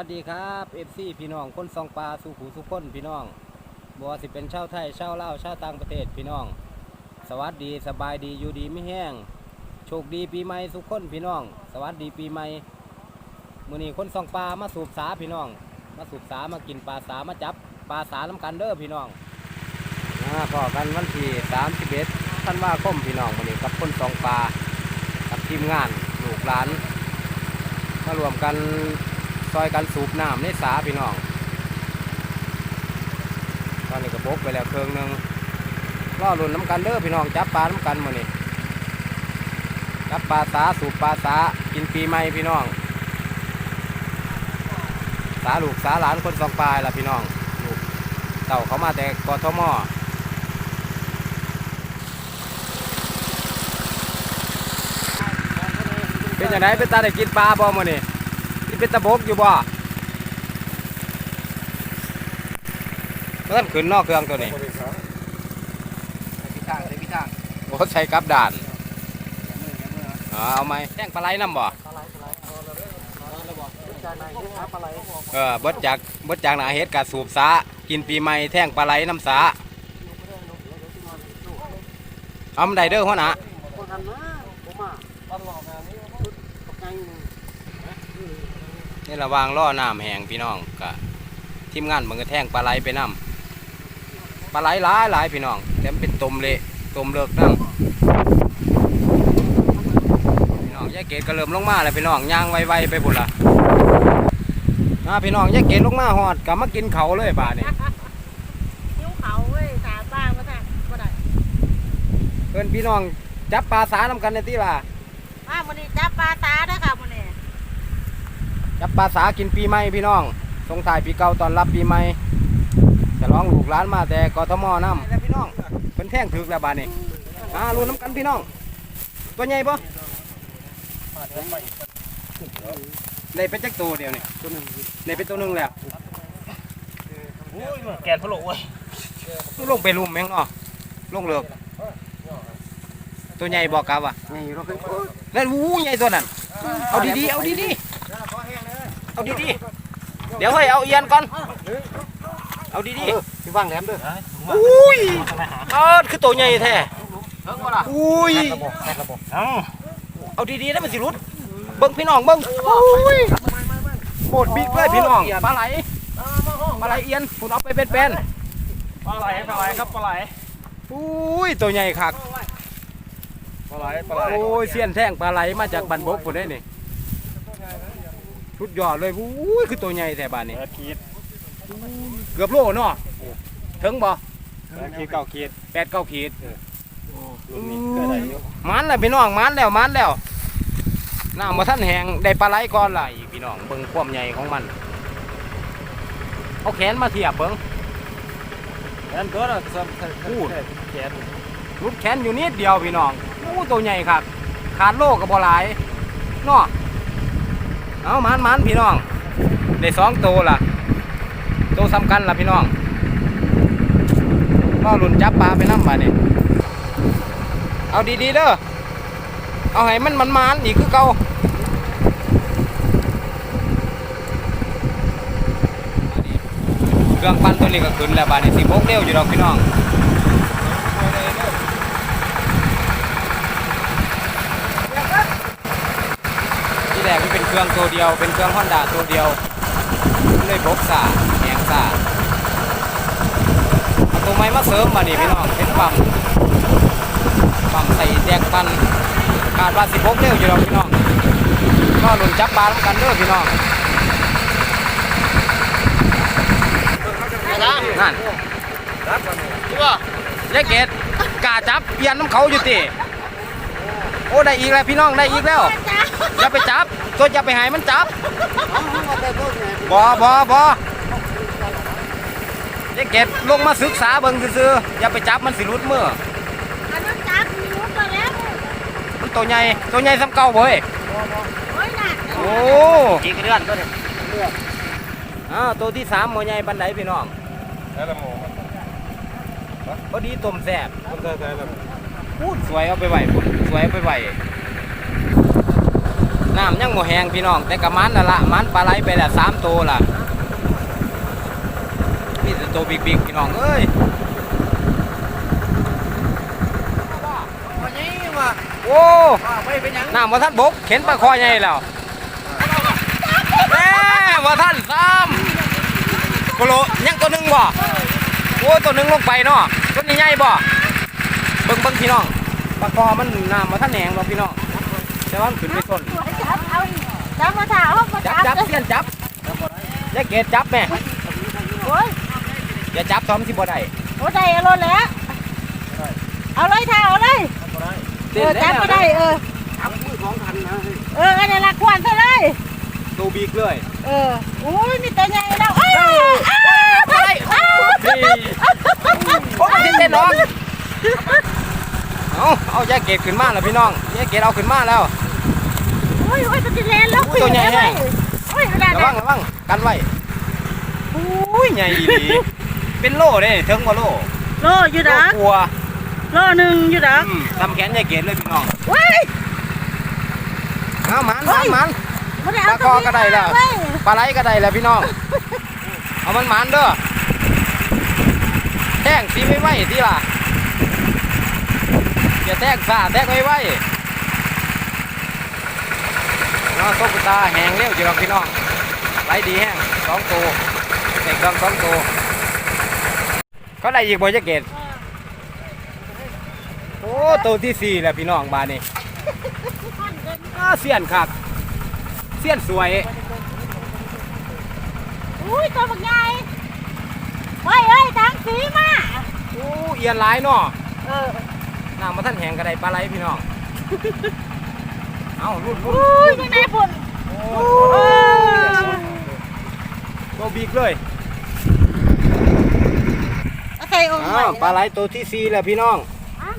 วัสดีครับเอฟซีพี่น้องคนซองปลาสุขูสุขคนพี่น้องบัวสิเป็นชาวไทยชาวลาวชาวต่างประเทศพี่น้อง สวัสดีสบายดีอยู่ดีไม่แห้งโชคดีปีใหม่สุขคนพี่น้อง สวัสดีปีใหม่มื้อนี้คนซองปลามาสูบสาพี่น้อง มาสูบสามากินปลาสามาจับปลาสาน้ำกันเด้อพี่น้องอ่าพอกันวันที่31ธันว่าคมพี่น้องมื้อนี้กับคนซองปลากับทีมงานลูกหลานมารวมกัน ซอยกันสูบน้ำในสาพี่น้อง ตอนนี้ก็บกไปแล้วเครื่องหนึ่งล่อหลุนน้ำกันเด้อพี่น้องจับปลาน้ำกันมื้อนี้จับปลาสาสูบปลาสากินปีใหม่พี่น้อง สาลูกสาหลานคนสองปลายล่ะพี่น้องลูกเต่าเขามาแต่กอทมอเป็นยังไงเป็นตาได้กินปลาบ่มื้อนี้นี่ เป็นตะบกอยู่บ่เพิ่นขึ้นนอกเครื่องตัวนี้พิทางเลยพิทางโอ้ใช้กับด่านอ่าเอาไหมแท่งปลาไหลน้ำบ่เออเบอกจานไหนที่หาปลาไหลเออเบดจากเบิดจากหนาเฮ็ดกะสูบสากินปีใหม่แท่งปลาไหลน้ำสาเอามันได้เด้อหัวหน้า ใจอยู่นี่ระหวางล่อน้ำแห้งพี่น้องกะทีมงานมันก็แท่งปลาไหลไปน้ำปลาไหลหลายหลายพี่น้องแต่มันเป็นตมเละตมเลิกน้ำพี่น้องยายเกดก็เริ่มลงมาแล้วพี่น้องย่างไวๆไปบุญละอ่าพี่น้องยายเกดลงมาหอดกลับมากินเขาวเลยป่านี่หิวเขาเว้ยถามบ้างว่าท่านว่าได้เพื่อนพี่น้องจับปลาสาน้ำกันในที่ล่ะมามื้อนี้จับปลาตาเด้อค่ะมื้อนี้ จับปลาสากินปีใหม่พี่น้องส่งถ่ายปีเก่าตอนรับปีใหม่จะร้องลูกหลานมาแต่กทมน้ำแล้วพี่น้องเป็นแท่งถึกแล้วบาดนี้อ่าลุ้นน้ำกันพี่น้อง ตัวใหญ่ปะเลยเป็นจักตัวเดียวนี่ตัวหนึ่งเลยเป็นตัวหนึ่งแล้วแกนพะโล้เว้ยลงไปลุมแมงเนาะลงเลือกตัวใหญ่บอกกับว่ะนี่เราเคยแล้ววู้ใหญ่ตัวนั้น เอาดีๆเอาดีๆ เอาดีๆเดี๋ยวให้เอาเอียนก่อน เอาดีๆที่ว่างแหลมเด้ออุ้ยเออคือตัวใหญ่แท้เพิ่งมาละอุ้ยระบบระบบเอาดีๆนะมันสิรุดเบิ้งพี่น้องเบิ้งอุ้ยโคตรบิ๊กเลยพี่น้องปลาไหลปลาไหลเอียนคุณเอาไปเป็นปลาไหลปลาไหลครับปลาไหลๆอุ้ยตัวใหญ่คักปลาไหลปลาไหลโอ้ยเสี้ยนแท่งปลาไหลมาจากบันบกคนได้นี่ ชุดยอดเลยอุ้ยคือตัวใหญ่แท้บ้านนี้แปดขีดเกือบโลเนาะถึงบ่แปดขีดเก้าขีดแปดเก้าขีดรุ่นนี้ก็ได้อยู่มันแล้วพี่น้องมันแล้วมันแล้วน้ำมาท่านแหงได้ปลาไหลก่อนล่ะอีกพี่น้องเบิ่งความใหญ่ของมันเอาแขนมาเทียบเบิ่งแขนตัวละสามแขนรุดแขนอยู่นิดเดียวพี่น้องอู้ตัวใหญ่ครับขาดโลกับบ่หลายเนาะ เอามันมันพี่น้องได้สองตัวล่ะตัวสำคัญล่ะพี่น้องก็หลุนจับปลาไปน้ำมาเนี่ยเอาดีๆเด้อเอาให้มันมันมันอีกคือเก่าเครื่องปั้นตัวนี้ก็ขึ้นแล้วบาดนี้สิบกเร็วอยู่ดอกพี่น้อง ที่แรกมัน เป็นเครื่องตัวเดียว เป็นเครื่องฮอนด้าตัวเดียวมันเลยบกสาแหงสาเอาตัวไม้มาเสริมมาดิพี่น้องเป็นปั๊มปั๊มใส่แดกปันคาดว่าสิบกเร็วอยู่แล้วพี่น้องก็หลุนจับปลาแล้วกันเด้อพี่น้องนั่นตัวยายเกดกล้าจับเปลี่ยนน้ำเขาอยู่ติ โอ้ได้อีกแล้วพี่น้องได้อีกแล้วอย่าไปจับตัวอย่าไปหายมันจับบอบอบอยายเกดลงมาศึกษาเบิ่งซื่อๆอย่าไปจับมันสิรุดมืออันนั้นจับมีมุดมาแล้วมันตัวใหญ่ตัวใหญ่ซ้ำเก่าเว้ยโอ้ยน่ะโอ้กี่เดือนตัวนี้อ้าวตัวที่สามโมใหญ่ปันไดพี่น้องแล้วละโมพอดีต้มแซ่บมันได้ได้ละ พูดสวยเอาไปไหวพุ่นสวยเอาไปไหวน้ำยังบ่แห้งพี่น้อง แต่กะมันน่ะละมันปลาไหลไปละสามตัวล่ะนี่แต่ตัวบิ๊กๆพี่น้องเอ้ยวันนี้มาโอ้ไม่เป็นยังน้ำว่าท่านบกเข็นปลาคอใหญ่แล้วแม่ว่าท่านซ้ำโกโลยังตัวหนึงบ่โอ้ยตัวหนึงลงไปเนาะตัวนี้ใหญ่บ่ เบิ่งพี่น้องปลาคอมันน้ำว่าท่านแหงบ่พี่น้องแต่ว่ามันขึ้นไปต้นจับเอาจับมาถ่าเอาจับจับเสียนจับอย่าเกตจับแม่โอ้ยอย่าจับทอมสิบ่ได้โอ้ได้เอารถแล้วเอาเลยถ่าเอาเลยเออจับก็ได้เออทำมือของทันนะเอออันนี้ละควนซะเลยตัวบิ๊กเลยเอออุ้ยมีแตัวใหญ่แล้วเอ้ยไปนี่โอ้ยเต้นน้อง เอาเอาแยกเกตขึ้นมาแล้วพี่น้องแยกเกตเอาขึ้นมาแล้วโอ้ยโอ้ยตัวแลนแล้วตัวใหญ่แห้งโอ้ยอะไรระวังระวังกันไว้โอ้ยใหญ่อีหลีเป็นโล่เด้เทิงกว่าโล่โลอยู่โล่ดักกลัวโลหนึ่งอยู่ดักอืมทำแขนแยกเกตเลยพี่น้องว้ายเอามันมันมันบ่ได้เอาปลาคอก็ได้แล้วเว้ยปลาไหลก็ได้แล้วพี่น้อง เอามันมันเด้อแท่งสีไม่ไหวที่ล่ะอย่า แท่งซาแท่งไม่ไหวน้องตุ๊กตาแหงเร็วจีรองพี่น้องไหลดีแห้งสองตัวเด็กดองสองตัวเขาได้อีกบ่จะเกตโอ้ตัวที่สี่แล้วพี่น้องบานนี้อ้าเสียนคักเสียนสวยอุ้ยตัวบักใหญ่เฮ้ยเฮ้ยทางสีมาโอ้เอียนหลายเนาะเออ น้ำมาท่านแหงกระไดปลาไหลพี่น้อง เอารุ่นรุ่นอุ้ยยังไงปุ่นโอ้โอ้ตัวบีกเลยเอาใส่องค์อ้าวปไว้ลาไหลตัวที่สี่แล้วพี่น้อง อะ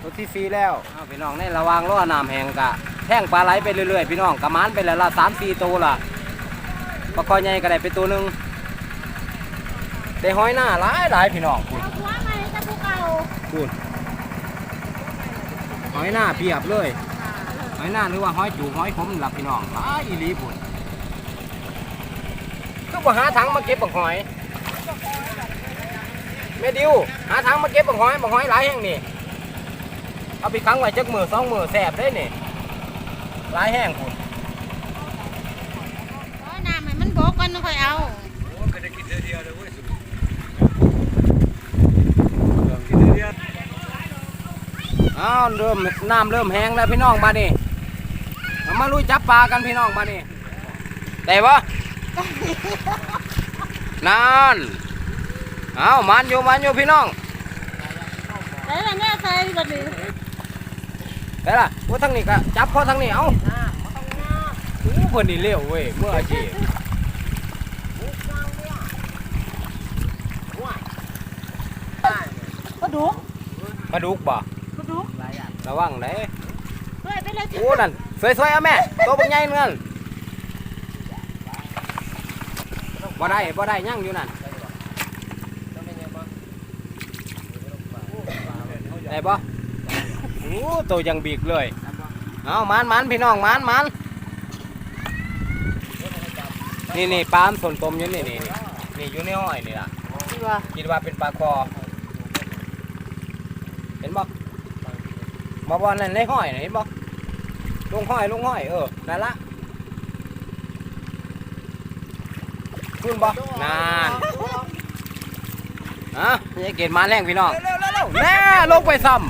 ตัวที่สี่แล้วอ้าวพี่น้องในระหวางล้อน้ำแหงกะแท่งปลาไหลไปเรื่อยๆพี่น้องกระมานไปแล้วละสามสี่ตัวละปลาคอใหญ่กระไดไปตัวหนึ่งแต่ห้อยหน้าหลายหลายพี่น้องคุณเอาหัวมาให้ตะปูเก่าคุณ หอยหน้าเพียบเลย หอยหน้าหรือว่าหอยจูหอยขมหลับพี่น้องหลายอีหลีปุ่นคือว่าหาถังมาเก็บบักหอยแม่ดิวหาถังมาเก็บบักหอยบักหอยหลายแห่งนี่เอาไปขังไว้จักมือสองมือแสบได้นี่หลายแห่งคุณน้ำให้มันบกกันค่อยเอาอ้าวเริ่มน้ำเริ่มแห้งแล้วพี่น้องมาดิเอามาลุยจับปลากันพี่น้องมาดิได้ปะนานเอามันอยู่มันอยู่พี่น้องใส่ละแม่ใส่บัดนี้ได้ละว่าทั้งนี้ก็จับพอทั้งนี้เอาโอ้เพิ่นนี่เร็วเว้ยเมื่ออาชีพกระดูกปลาดุกบ่ก ระดูกระวังเด้เฮ้ยไปเลยโอ้นั่นสวยๆเอาแม่ตัวบักใหญ่เงินบ่ได้บ่ได้ยั่งอยู่นั่นได้บ่โอ้ตัวยังบีกเลยเอามันมันพี่น้องมันมันนี่นี่ปลามนสนตมอยู่นี่นี่นี่นี่อยู่ในห้อยนี่ล่ะดีว่าคิดว่าเป็นปลาคอ เห็นบ่ บ่บ่นั่นในห้อยน่ะเห็นบ่ลงห้อยลงห้อยเออนั่นละขึ้นบ่นานอะนี่เกณฑ์มาแรงพี่น้องแน่ลงไปซ้ำ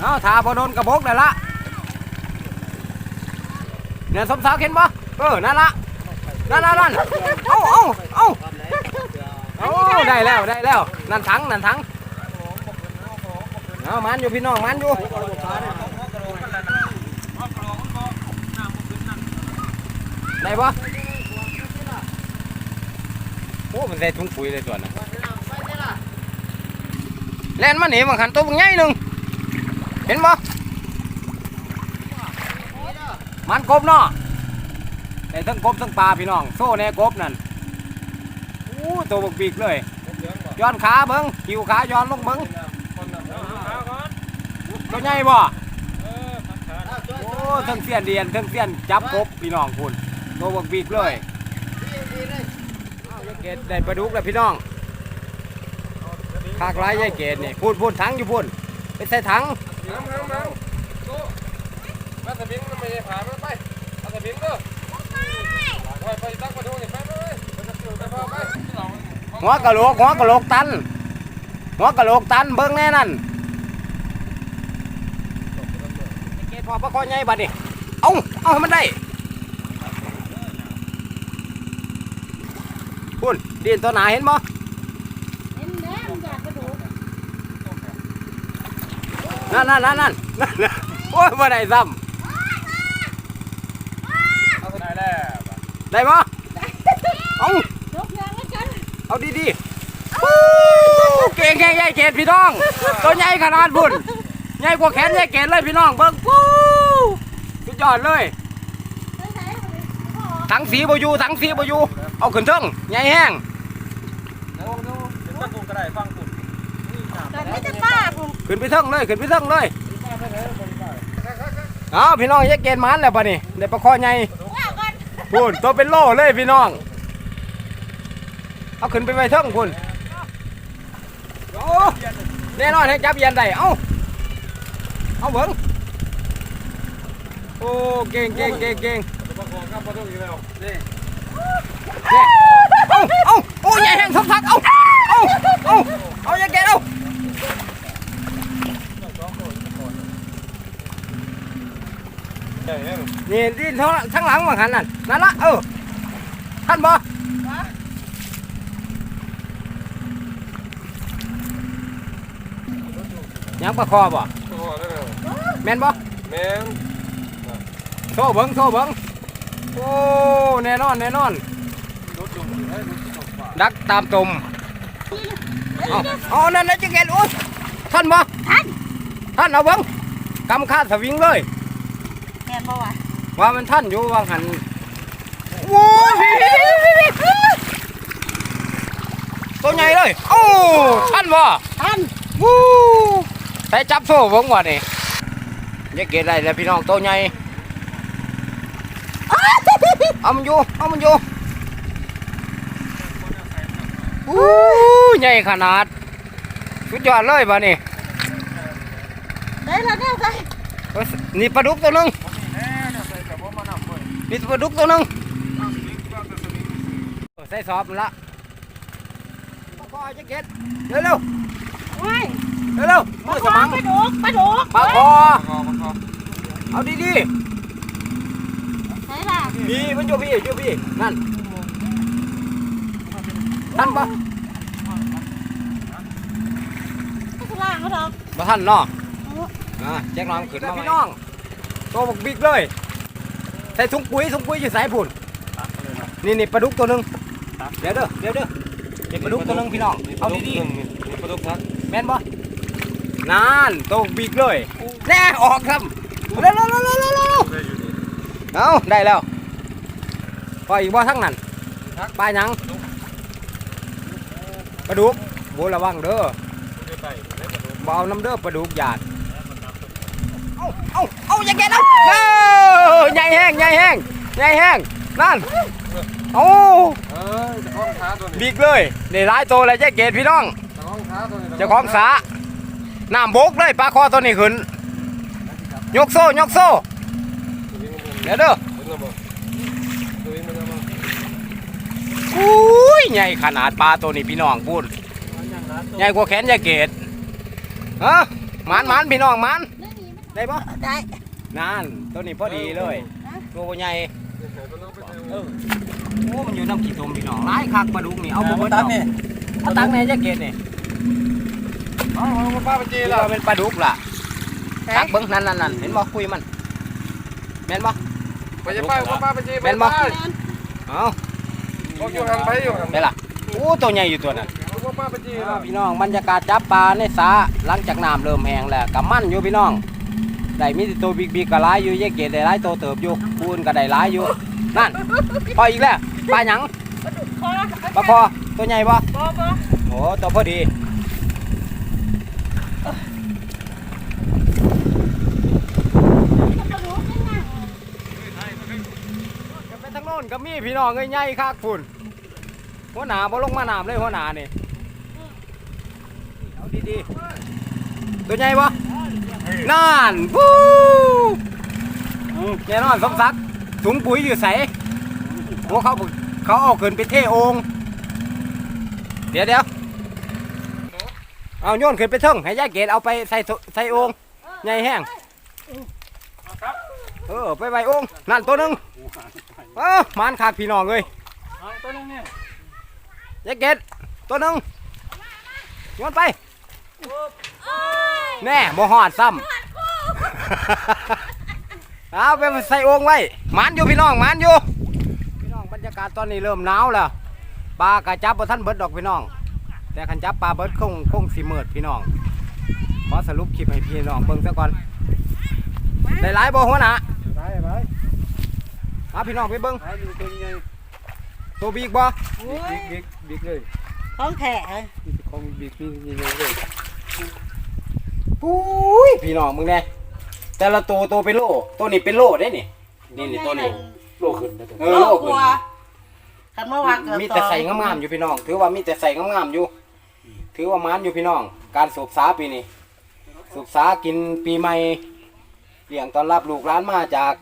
เอาถาพอโดนกระบอกได้ละเนี่ยสมสาวเห็นบ่เออนั่นละนั่นนั่นนั่นเอ้าเอ้าเอ้าโอ้ได้แล้วได้แล้วนั่นถังนั่นถัง เอามันอยู่พี่น้องมันอยู่ได้ปะโอ้มันใส่ถุงปุ๋ยเลยส่วนน่ะแล่นมาหนีบางขันตัวบางใหญ่หนึ่งเห็นปะมันกบเนาะได้ทั้งกบทั้งปลาพี่น้อง โซ่แน่กบนั่นโอ้ตัวบกบีกเลยย้อนขาเบิ้งหิวขาย้อนลงเบิ้ง ตัวใหญ่บ่โอ้เทั้งเสียนเดียนเทั้งเสียนจับกบพี่น้องคุณโตบักบีกเลยเอายายเกดได้ปลาดุกแล้วพี่น้องคากร้ายยายเกดนี่พูดพูดถังอยู่พูดไปใส่ถังน้ำน้ำน้ำโตมาสบิงมันไม่ใช่ผามันไปมาสบิงเด้อไปไปตั้งมาดูนี่ไปไปไปไปไปหัวกะโหลกหัวกะโหลกตันหัวกะโหลกตันเบิ่งแน่นั่นเกด พอประคอใหญ่บัดนี่เอาเอาให้มันได้พุ่นดินตัวหนาเห็นบ่เห็นแล้วมันอยากกระโดดนั่นนั่นนั่นนั่นนั่นโอ้ยบ่ได้ซ้เอาได้แล้วำได้บ่เอายกแรงแล้วกันเอาดีๆฮู้เก่งแก่ใหญ่เกดพี่น้อง ตัวใหญ่ขนาดพุ่น หญ่กว่าแขนใหญ่เกดเลยพี่น้องเบิ่งปูสุดยอดเลยถังสีบอยู่ถังสีบอยู่เอาขึ้นเทิงใหญ่แห้งเป็นตะกุ่มก็ได้ฟังกุ่มตอนนี้จะป้าคุณขึ้นไปเทิงเลยขึ้นไปเทิงเลยป้าไปไหนคนป้าเอาพี่น้องใหญ่เกดมันแล้วปะนี่ได้ปลาคอใหญ่พุ่นตัวเป็นโล่เลยพี่น้อง เอาขึ้นไปไว้เทิงพุ่นแน่นอนให้จับเย็นได้เอ้า เอาเบิ่งโอ้เก่งเก่งเก่งเก่งจะมาขอข้ามมาดูอีกแล้วนี่เนี่ยเอาเอาโอ้ยใหญ่แห้งทักทักเอาเอาเอาเอาอย่าแกะเอาใช่เองนี่ดินทั้งทั้งหลังมาหันนั่นนั่นละเออท่านบ่ยังประคอบ่โอ้ได้แล้วแม่นบ่แม่งโซ่เบิ้งโซ่เบิ้งโอ้แน่นอนแน่นอน รถจุ่มให้รถจุ่มป้าดักตามตุ่มเอาเอานั่นนะจะเกตโอ้ยท่านบ่ท่านท่านเอาเบิ้งกำคาดสวิงเลย แม่นบ่วะว่ามันท่านอยู่วางหันโอ้ยตัวใหญ่เลย โอ้ท่านบ่ท่านวู้ ไปจับโซ่เบิ้งว่ะนี่อย่าเกตได้แล้วพี่น้องตัวใหญ่เอามันอยู่เอามันอยู่อู้ใหญ่ขนาดสุดยอดเลยบ่นี่ได้แล้วเนี่ยใส่เอ้ยนี่ปลาดุกตัวหนึงแน่เนี่ยใส่กับว่ามันนำเลยนี่ปลาดุกตัวหนึงเออใส่สอบมันละปลาคอจะเก็ตเร็วเร็วว้าย เร็วเร็วปลามือคสอมังปลาดุกปลาดุกปลาคอคอมันคอเอาดีไหนล่ะๆนี่มันอยู่พี่อยู่พี่นั่นท่านปะไม่ใช่ล่างเขาดอกบ่ท่านเนาะอ่าแจ็คน้องขึ้นมาพี่น้องโตบักบิ๊กเลยใส่ถุงปุ๋ยถุงปุ๋ยอยู่สายพุ่นนี่นี่ปลาดุกตัวหนึงเดี๋ยวเด้อเดี๋ยวเด้อเด็กปลาดุกตัวหนึงพี่น้องเอาดีๆ ปลาดุกทักแม่นบ่ นานโตบิ๊กเลยแน่ออกครับเร็วเร็วเร็วเร็วเร็วเร็วได้อยู่นี่เอาได้แล้วปล่อยอีกบ่ทั้งนั้นปลาหยังปลาดุกโบระวังเด้อได้ไปได้ปลาดุกบ่เอาน้ำเด้อปลาดุกหยาดเอาเอาเอาอย่าแกะเอาเออใหญ่แห้งใหญ่แห้งใหญ่แห้งนั่นเอาเออจะคล้องขาตัวนี้บิ๊กเลยได้หลายโตเลยเจ๊เกดพี่น้องจะคล้องขาตัว นี้เจ้าของสาน้ำบกเลยปลาคอตัวนี้ขึ้น ยกโซ่ ยกโซ่ เดี๋ยวเด้อเป็นระบบตัวนี้มันจะมาอุ้ยใหญ่ขนาดปลาตัวนี้พี่น้องพูดใหญ่กว่าแขนยายเกดฮะหมันหมันพี่น้องหมันได้ปะได้นั่นตัวนี้พอดีเลยตัวบ่ใหญ่เออโอ้มันอยู่น้ำขี้ตมพี่น้องหลายคักปลาดุกนี่เอาบ่เบิดดอกเอาตังค์แน่ยายเกดนี่เอาเอา ป้าปจีนี่ละเป็นปลาดุกล่ะตักเบิ้งนั่นนั่นนั่นเห็นบ่คุยมันแม่นบ่ไปจะป้าป้าไปจีแม่นเอ้าบอกอยู่หันไปอยู่หันได้ล่ะโอ้ตัวใหญ่อยู่ตัวนั้นป้าไปจีละพี่น้องบรรยากาศจับปลาในสระหลังจากน้ำเริ่มแห้งแล้วกับมั่นอยู่พี่น้องได้มีตัวบิ๊กๆก็หลายอยู่แยกเกตได้หลายตัวเติบอยู่ปูนก็ได้หลายอยู่นั่นพออีกแล้วปลาหยังคอปลาคอตัวใหญ่บ่บ่บ่โอ้ตัวพอดี ก็มีพี่น้องเอ้ยใหญ่คักพุ่นหัวหน้าบ่ลงมาน้ำเลยหัวหน้านี่เอาดีๆตัวใหญ่บ่นั่นวู้แน่นอนสมศักดิ์ถุงปุ๋ยอยู่ใสโอ้เขาเขาเอาขึ้นไปเทโองเดี๋ยวเดี๋ยวเอาโยนขึ้นไปเทิงให้ยายเกดเอาไปใส่ใส่โองใหญ่แห้งครับ เออไปไปองค์นั่นตัวหนึงเออหมันขากพี่น้องเลยตัวนึงเนี่ยยายเกดตัวหนึงโยนไปแน่โมหอดซ้ำ เอาไปใส่องค์ไว้หมันอยู่พี่น้องหมันอยู่พี่น้องบรรยากาศตอนนี้เริ่มหนาวแล้วปลากระจับบ่ท่านเบิดดอกพี่น้อง แต่ขันจับปลาเบิดคงคงสีมืดพี่น้องขอสรุปคลิปให้พี่น้องเบิ่งซะก่อน ได้หลายบ่หัวหน้าได้ไปเอาพี่น้องไปเบิ่งไปดูตัวใหญ่ตัวบีกบ่บิ๊กบิ๊กบิ๊กเลยของแท้นี่ของบิ๊กนี่ใหญ่เลยปุ้ยพี่น้องมึงแน่แต่ละตัวตัวเป็นโลตัวนี้เป็นโลได้นี่นี่นี่ตัวนี้โลขึ้นนะเออโลกขึ้ว่านคันเมื่อวานเกิดมีแต่ใส่งามๆอยู่พี่น้อง ถือว่ามีแต่ใส่งามๆอยู่ ถือว่ามันอยู่พี่น้อง การสูบสาปีนี้สูบสากินปีใหม่ เลี้ยงตอนรับลูกหลานมาจาก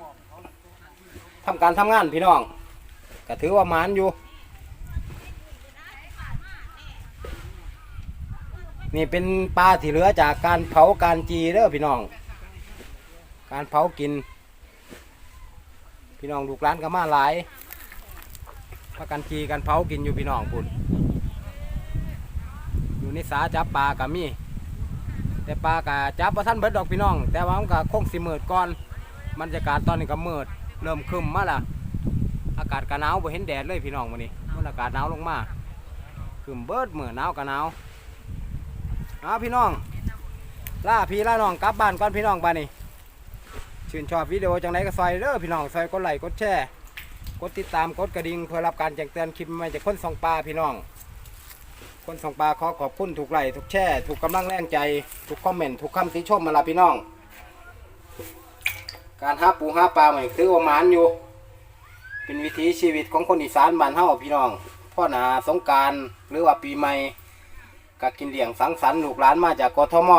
ทำการทำงานพี่น้องก็ถือว่ามันอยู่ นี่เป็นปลาที่เหลือจากการเผาการจีเด้อพี่น้อง การเผากิน พี่น้องลูกหลานก็มาหลายพากันจีกันเผากินอยู่พี่น้องพุ่นอยู่ในสาจับปลาก็มี แต่ปลากะจับประท่านเบิดดอกพี่น้อง แต่ว่ามันก็คงสิมืดก่อนบรรยากาศตอนนี้ก็มืดเริ่มครึมมาละอากาศก็หนาวบ่เห็นแดดเลยพี่น้องวันนี้มันอากาศหนาวลงมาครึมเบิดมือหนาวก็หนาวเอาพี่น้องล่าพี่ล่าน้องกลับบ้านก่อนพี่น้องบ้านนี้ชื่นชอบวิดีโอจังไรก็ซอยเด้อพี่น้องซอยกดไลค์กดแชร์กดติดตามกดกระดิ่งเพื่อรับการแจ้งเตือนคลิปใหม่จากคนส่องปลาพี่น้อง คนส่องปลาขอขอบคุณทุกไลค์ทุกแชร์ทุกกำลังแรงใจทุกคอมเมนต์ทุกคำติชมมาละพี่น้อง การหาปูหาปลาเหมือนคือว่าหมานอยู่ เป็นวิถีชีวิตของคนอีสานบ้านเฮาพี่น้องพ่อหนาสงการหรือว่าปีใหม่ก็กินเลี้ยงสังสรรค์ลูกหลานมาจากกทม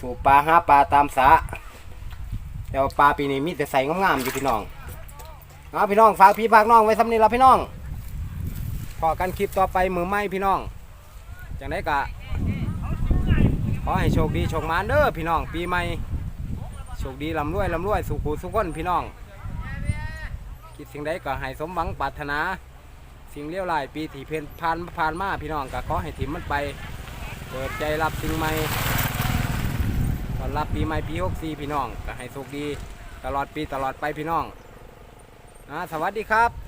สู่ปลาหาปลาตามสาแต่ว่าปลาปีนี้มีแต่ใส่งามๆอยู่พี่น้องเอาพี่น้องฝากพี่ฝากน้องไว้สำนีละพี่น้อง พอกันคลิปต่อไปมือไม้พี่น้องจังได้กะขอให้โชคดีโชคมานเด้อพี่น้อง ปีใหม่โชคดีลำรวยลำรวยสุขุสุขคนพี่น้อง คิดสิ่งใดก็ให้สมหวังปรารถนา สิ่งเลี้ยวไหลปีที่เพนผ่านผ่านมาพี่น้องก็ขอให้ถิ่มมันไป เปิดใจรับสิ่งใหม่ตอนรับปีใหม่ปี64พี่น้องก็ให้โชคดีตลอดปีตลอดไปพี่น้องอ่าสวัสดีครับ